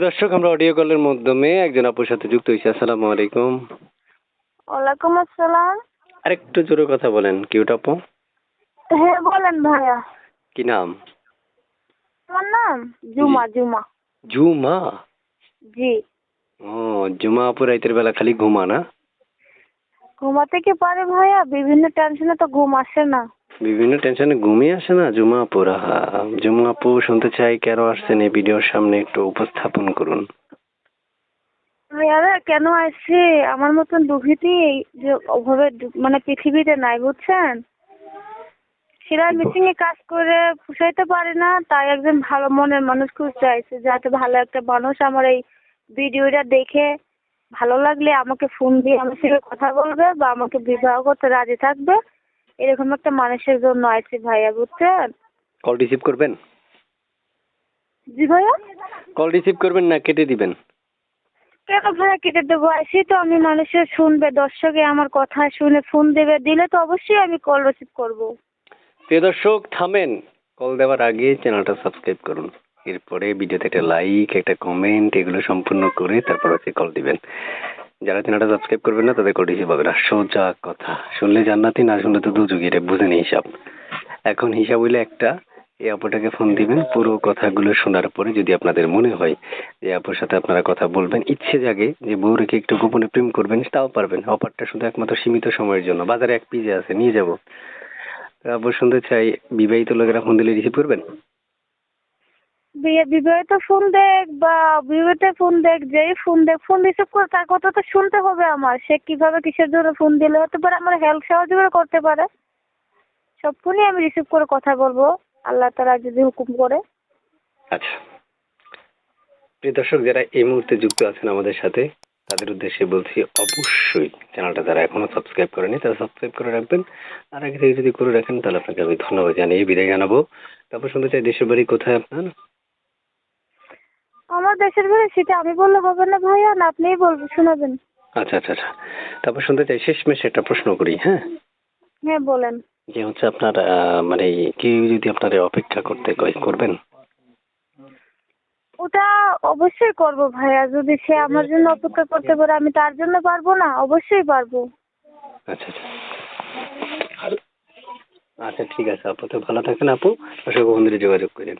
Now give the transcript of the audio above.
দর্শক আমরা অডিও কলের মাধ্যমে একজন আপুর সাথে যুক্ত হয়েছি। আসসালামু আলাইকুম। ওয়ালাইকুম আসসালাম। আরেকটু জোরে কথা বলেন কিউট আপু। হ্যাঁ বলেন ভাইয়া। কি নাম? আমার নাম জুমা জুমা। জুমা? জি। ও জুমা আপু রাইতের বেলা খালি ঘুমা না? ঘুমাতে কি পারে ভাইয়া? বিভিন্ন টেনশনে তো ঘুম আসে না। বিভিন্ন টেনশনে ঘুমিয়ে আসে না? জুমা আপুর আহা। জুমা আপু শুনতে চাই কেন আসছেন এই ভিডিওর সামনে একটু উপস্থাপন করুন। ভাইয়া রে, কেন আসছে? আমার মতন দুঃখিতি যে ওভাবে মানে পৃথিবীতে নাই বুঝছেন? সেলাই মিসিং এ কাজ করে পুষাইতে পারে না তাই একজন ভালো মনের মানুষ খুঁজতে চাইছে যাতে ভালো একটা মানুষ আমার এই ভিডিওটা দেখে ভালো লাগলে আমাকে ফোন দিয়ে আমার সঙ্গে কথা বলবে বা আমাকে বিবাহ করতে রাজি থাকবে। এরকম একটা মানুষের জন্য আইছি ভাইয়া বুঝছেন? কল রিসিভ করবেন? জি ভাইয়া? কল রিসিভ করবেন না কেটে দিবেন? কেন ভাইয়া কেটে দেবো? আসি তো আমি মানুষের শুনবে দর্শকে আমার কথা শুনে ফোন দেবে দিলে তো অবশ্যই আমি কল রিসিভ করব। প্রিয় দর্শক থামেন। কল দেওয়ার আগে চ্যানেলটা সাবস্ক্রাইব করুন। এরপরে ভিডিওতে একটা লাইক একটা কমেন্ট এগুলো সম্পূর্ণ করে তারপর হচ্ছে কল দিবেন। যারা চ্যানেলটা সাবস্ক্রাইব করবেন না তাদের কল রিসিভ হবে। না, সোজা কথা। শুনলে জান্নাতি, না শুনলে তো দুযুগি এটা বুঝেন হিসাব। এখন হিসাব হইলে একটা এই আপুটাকে ফোন দিবেন, পুরো কথাগুলো শোনার পরে যদি আপনাদের মনে হয় যে আপুর সাথে আপনারা কথা বলবেন, ইচ্ছে জাগে যে বউ রেখে একটু গোপনে প্রেম করবেন, তাও পারবেন। অফারটা শুধু একমাত্র সীমিত সময়ের জন্য। বাজারে এক পিজে আছে, নিয়ে যাব। আপু শুনতে চাই, বিবাহিত লোকেরা ফোন দিলে রিসিভ করবেন? বিয়ে, বিবাহিত ফোন দেখ বা বিবাহিত ফোন দেখ, যেই ফোন দেখ, ফোন রিসিভ করে, তার কথা তো শুনতে হবে আমার। সে কীভাবে কিসের জন্য ফোন দিলে? হতে পারে আমার হেল্প সহযোগিতা করতে পারে। সব ফোনই আমি রিসিভ করে কথা বলব। আল্লাহ তারা যদি হুকুম করে। আচ্ছা। প্রিয় দর্শক, যারা এই মুহূর্তে যুক্ত আছেন আমাদের সাথে, তাদের উদ্দেশ্যে বলছি অবশ্যই চ্যানেলটা যারা এখনও সাবস্ক্রাইব করেনি, তারা সাবস্ক্রাইব করে রাখবেন। আর আগে থেকে যদি করে রাখেন, তাহলে আপনাকে আমি ধন্যবাদ জানিয়ে বিদায় জানাব। তারপর শুনতে চাই দেশের বাড়ি কোথায় আপনার? আমার দেশের বাড়ি সেটা আমি বললে হবে না ভাইয়া না আপনিই বলবেন শোনাবেন। আচ্ছা আচ্ছা আচ্ছা। তারপর শুনতে চাই শেষমেশ একটা প্রশ্ন করি হ্যাঁ? হ্যাঁ বলেন। যে হচ্ছে আপনার মানে কেউ যদি আপনার অপেক্ষা করতে করবেন? ওটা অবশ্যই করব ভাইয়া যদি সে আমার জন্য অপেক্ষা করতে পারে আমি তার জন্য পারব না অবশ্যই পারব। আচ্ছা আচ্ছা। আচ্ছা ঠিক আছে আপু তো ভালো থাকেন আপু। অশোক বন্ধুরে যোগাযোগ করেন।